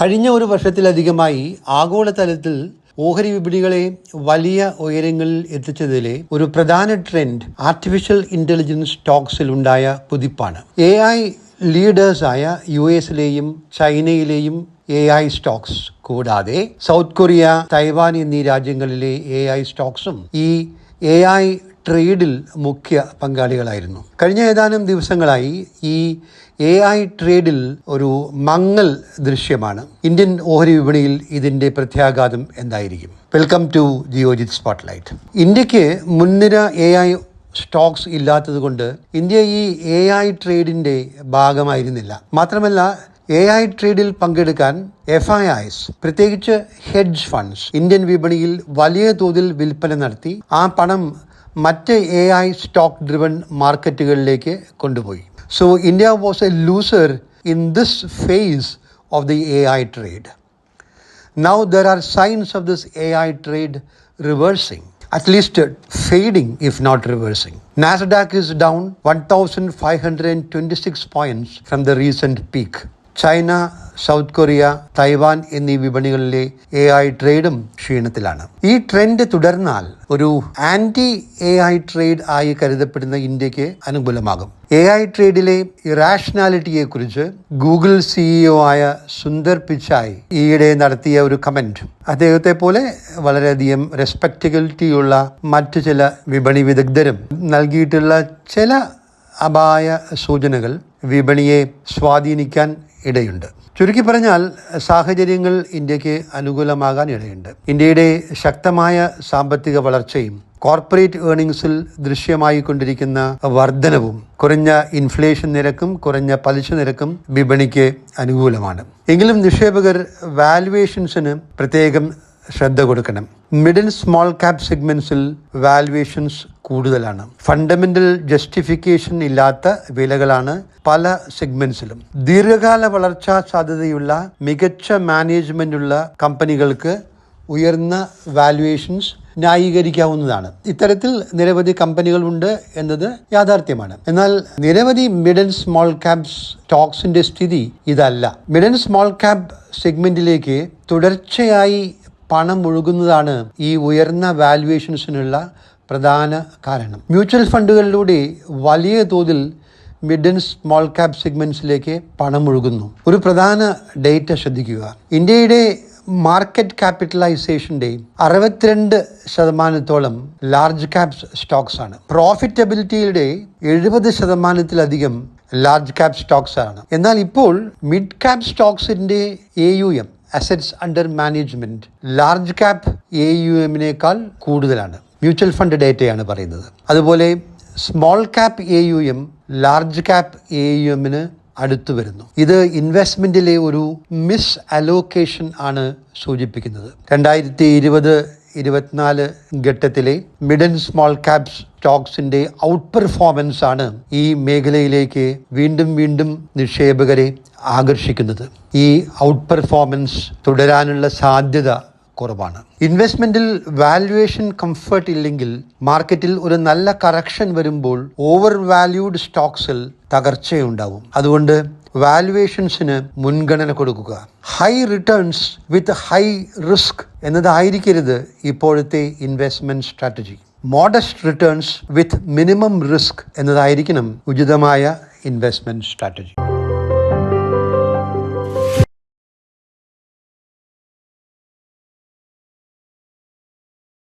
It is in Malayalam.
കഴിഞ്ഞ ഒരു വർഷത്തിലധികമായി ആഗോളതലത്തിൽ ഓഹരി വിപണികളെ വലിയ ഉയരങ്ങളിൽ എത്തിച്ചതിലെ ഒരു പ്രധാന ട്രെൻഡ് ആർട്ടിഫിഷ്യൽ ഇന്റലിജൻസ് സ്റ്റോക്സിൽ ഉണ്ടായ കുതിപ്പാണ് എ ഐ ലീഡേഴ്സായ യു എസിലെയും ചൈനയിലെയും എ ഐ സ്റ്റോക്സ് കൂടാതെ സൗത്ത് കൊറിയ തൈവാൻ എന്നീ രാജ്യങ്ങളിലെ എ ഐ സ്റ്റോക്സും ഈ എ ഐ ട്രേഡിൽ മുഖ്യ പങ്കാളികളായിരുന്നു. കഴിഞ്ഞ ഏതാനും ദിവസങ്ങളായി ഈ എ ഐ ട്രേഡിൽ ഒരു മങ്ങൽ ദൃശ്യമാണ്. ഇന്ത്യൻ ഓഹരി വിപണിയിൽ ഇതിന്റെ പ്രത്യാഘാതം എന്തായിരിക്കും? വെൽക്കം ടു ജിയോജിത് സ്പോട്ട്ലൈറ്റ് ഇന്ത്യയ്ക്ക് മുൻനിര എ ഐ സ്റ്റോക്സ് ഇല്ലാത്തതുകൊണ്ട് ഇന്ത്യ ഈ എ ഐ ട്രേഡിന്റെ ഭാഗമായിരുന്നില്ല. മാത്രമല്ല എ ഐ ട്രേഡിൽ പങ്കെടുക്കാൻ എഫ് ഐ ഐസ് പ്രത്യേകിച്ച് ഹെഡ്ജ് ഫണ്ട്സ് ഇന്ത്യൻ വിപണിയിൽ വലിയ തോതിൽ വിൽപ്പന നടത്തി ആ പണം മറ്റ് എ ഐ സ്റ്റോക്ക് ഡ്രിവൺ മാർക്കറ്റുകളിലേക്ക് കൊണ്ടുപോയി so India was a loser in this phase of the A I trade Now there are signs of this AI trade reversing, at least uh, fading if not reversing. Nasdaq is down 1526 points from the recent peak. China South Korea Taiwan എന്നീ വിപണികളിലെ എ ഐ ട്രേഡും ക്ഷീണത്തിലാണ്. ഈ ട്രെൻഡ് തുടർന്നാൽ ഒരു ആന്റി എ ഐ ട്രേഡ് ആയി കരുതപ്പെടുന്ന ഇന്ത്യയ്ക്ക് അനുകൂലമാകും. എ ഐ ട്രേഡിലെ ഇറാഷണാലിറ്റിയെ കുറിച്ച് ഗൂഗിൾ സിഇഒ ആയ സുന്ദർ പിച്ചായ് ഈയിടെ നടത്തിയ ഒരു കമന്റ്. അദ്ദേഹത്തെ പോലെ വളരെയധികം റെസ്പെക്റ്റബിലിറ്റിയുള്ള മറ്റു ചില വിപണി വിദഗ്ധരും നൽകിയിട്ടുള്ള ചില അപായ സൂചനകൾ വിപണിയെ സ്വാധീനിക്കാൻ ഇടയുണ്ട്. ചുരുക്കി പറഞ്ഞാൽ സാഹചര്യങ്ങൾ ഇന്ത്യയ്ക്ക് അനുകൂലമാകാൻ ഇടയുണ്ട്. ഇന്ത്യയുടെ ശക്തമായ സാമ്പത്തിക വളർച്ചയും കോർപ്പറേറ്റ് ഏർണിംഗ്സിൽ ദൃശ്യമായി കൊണ്ടിരിക്കുന്ന വർധനവും കുറഞ്ഞ ഇൻഫ്ലേഷൻ നിരക്കും കുറഞ്ഞ പലിശ നിരക്കും വിപണിക്ക് അനുകൂലമാണ്. എങ്കിലും നിക്ഷേപകർ വാലുവേഷൻസിന് പ്രത്യേകം ശ്രദ്ധ കൊടുക്കണം. മിഡിൽ സ്മോൾ ക്യാപ് സെഗ്മെന്റ്സിൽ വാലുവേഷൻസ് കൂടുതലാണ്. ഫണ്ടമെന്റൽ ജസ്റ്റിഫിക്കേഷൻ ഇല്ലാത്ത വിലകളാണ് പല സെഗ്മെന്റ്സിലും ദീർഘകാല വളർച്ചാ സാധ്യതയുള്ള മികച്ച മാനേജ്മെന്റ് ഉള്ള കമ്പനികൾക്ക് ഉയർന്ന വാല്യുവേഷൻസ് ന്യായീകരിക്കാവുന്നതാണ്. ഇത്തരത്തിൽ നിരവധി കമ്പനികളുണ്ട് എന്നത് യാഥാർത്ഥ്യമാണ്. എന്നാൽ നിരവധി മിഡ് ആൻഡ് സ്മോൾ ക്യാബ് സ്റ്റോക്സിന്റെ സ്ഥിതി ഇതല്ല. മിഡ് ആൻഡ് സ്മോൾ ക്യാബ് സെഗ്മെന്റിലേക്ക് തുടർച്ചയായി പണം ഒഴുകുന്നതാണ് ഈ ഉയർന്ന വാലുവേഷൻസിനുള്ള പ്രധാന കാരണം. മ്യൂച്വൽ ഫണ്ടുകളിലൂടെ വലിയ തോതിൽ മിഡ് ആൻഡ് സ്മോൾ ക്യാപ് സെഗ്മെന്റ്സിലേക്ക് പണം ഒഴുകുന്നു. ഒരു പ്രധാന ഡേറ്റ ശ്രദ്ധിക്കുക. ഇന്ത്യയുടെ മാർക്കറ്റ് ക്യാപിറ്റലൈസേഷന്റെ അറുപത്തിരണ്ട് ശതമാനത്തോളം ലാർജ് ക്യാപ് സ്റ്റോക്സ് ആണ്. പ്രോഫിറ്റബിലിറ്റിയുടെ എഴുപത് ശതമാനത്തിലധികം ലാർജ് ക്യാപ് സ്റ്റോക്സ് ആണ്. എന്നാൽ ഇപ്പോൾ mid cap സ്റ്റോക്സിന്റെ A U M assets under management large cap A U എമ്മിനേക്കാൾ കൂടുതലാണ്. മ്യൂച്വൽ ഫണ്ട് ഡേറ്റയാണ് പറയുന്നത്. അതുപോലെ small cap A U M large cap A U എമ്മിന് അടുത്തു വരുന്നു. ഇത് ഇൻവെസ്റ്റ്മെന്റിലെ ഒരു മിസ് അലോക്കേഷൻ ആണ് സൂചിപ്പിക്കുന്നത്. രണ്ടായിരത്തി ഇരുപത് ഇരുപത്തിനാല് ഘട്ടത്തിലെ മിഡ് ആൻഡ് സ്മോൾ ക്യാപ് സ്റ്റോക്സിന്റെ ഔട്ട് പെർഫോമൻസ് ആണ് ഈ മേഖലയിലേക്ക് വീണ്ടും വീണ്ടും നിക്ഷേപകരെ ആകർഷിക്കുന്നത്. ഈ ഔട്ട് പെർഫോമൻസ് തുടരാനുള്ള സാധ്യത കുറവാണ്. ഇൻവെസ്റ്റ്മെന്റിൽ വാല്യുവേഷൻ കംഫർട്ട് ഇല്ലെങ്കിൽ മാർക്കറ്റിൽ ഒരു നല്ല കറക്ഷൻ വരുമ്പോൾ ഓവർ വാല്യൂഡ് സ്റ്റോക്സിൽ തകർച്ചയുണ്ടാവും. അതുകൊണ്ട് വാല്യുവേഷൻസിന് മുൻഗണന കൊടുക്കുക. High returns with high risk എന്നതായിരിക്കരുത് ഇപ്പോഴത്തെ investment strategy modest returns with minimum risk എന്നതായിരിക്കണം ഉചിതമായ ഇൻവെസ്റ്റ്മെന്റ് സ്ട്രാറ്റജി